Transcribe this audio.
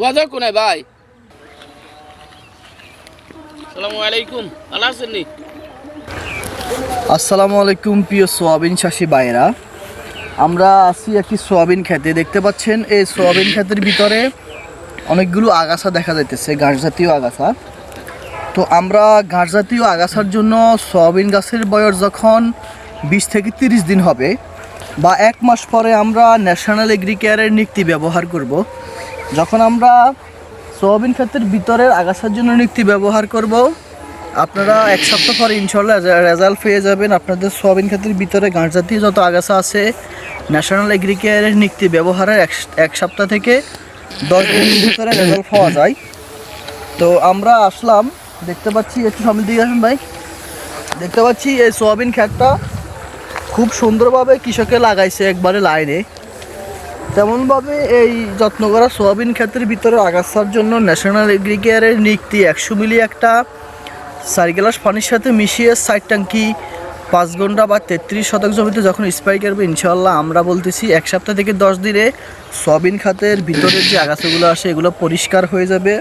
ওয়াদা কোনায় ভাই? সালামু আলাইকুম, ভালো আছেন আসসালামু আলাইকুম, প্রিয় সোয়াবিন চাষি ভাইরা আমরা আছি একটি সোয়াবিন খেতে। দেখতে পাচ্ছেন এই সোয়াবিন ক্ষেতের ভিতরে অনেকগুলো আগাছা দেখা যাইতেছে ঘাস জাতীয় আগাছা। তো আমরা ঘাস জাতীয় আগাছার জন্য সোয়াবিন গাছের বয়স যখন বিশ থেকে তিরিশ দিন হবে, বা এক মাস পরে আমরা ন্যাশনাল এগ্রিকেয়ারের নিক্তি ব্যবহার করব। যখন আমরা সোয়াবিন ক্ষেতের ভিতরের আগাছার জন্য নিক্তি ব্যবহার করব, আপনারা এক সপ্তাহ পরে ইনশাল্লাহ রেজাল্ট পেয়ে যাবেন। আপনাদের সোয়াবিন ক্ষেতের ভিতরে গাঁট জাতীয় যত আগাছা আছে, ন্যাশনাল এগ্রিকেয়ারের নিক্তি ব্যবহারের এক সপ্তাহ থেকে দশ দিনের ভিতরে রেজাল্ট পাওয়া যায়। তো আমরা আসলাম, দেখতে পাচ্ছি, একটু সামনে দিকে আসেন ভাই। দেখতে পাচ্ছি এই সোয়াবিন ক্ষেতটা খুব সুন্দরভাবে কৃষকে লাগাইছে একবারে লাইনে। তেমনভাবে এই যত্ন করা সোয়াবিন ক্ষেতের ভিতরে আগাছার জন্য ন্যাশনাল এগ্রিকেয়ারের নিক্তি একশো মিলি একটা চার গ্লাস পানির সাথে মিশিয়ে সাইড ট্যাঙ্কি, পাঁচ ঘণ্টা বা তেত্রিশ শতক জমিতে যখন স্প্রাই করবে ইনশাল্লাহ আমরা বলতেছি এক সপ্তাহ থেকে দশ দিনে সোয়াবিন খাতের ভিতরের যে আগাছাগুলো আসে, এগুলো পরিষ্কার হয়ে যাবে।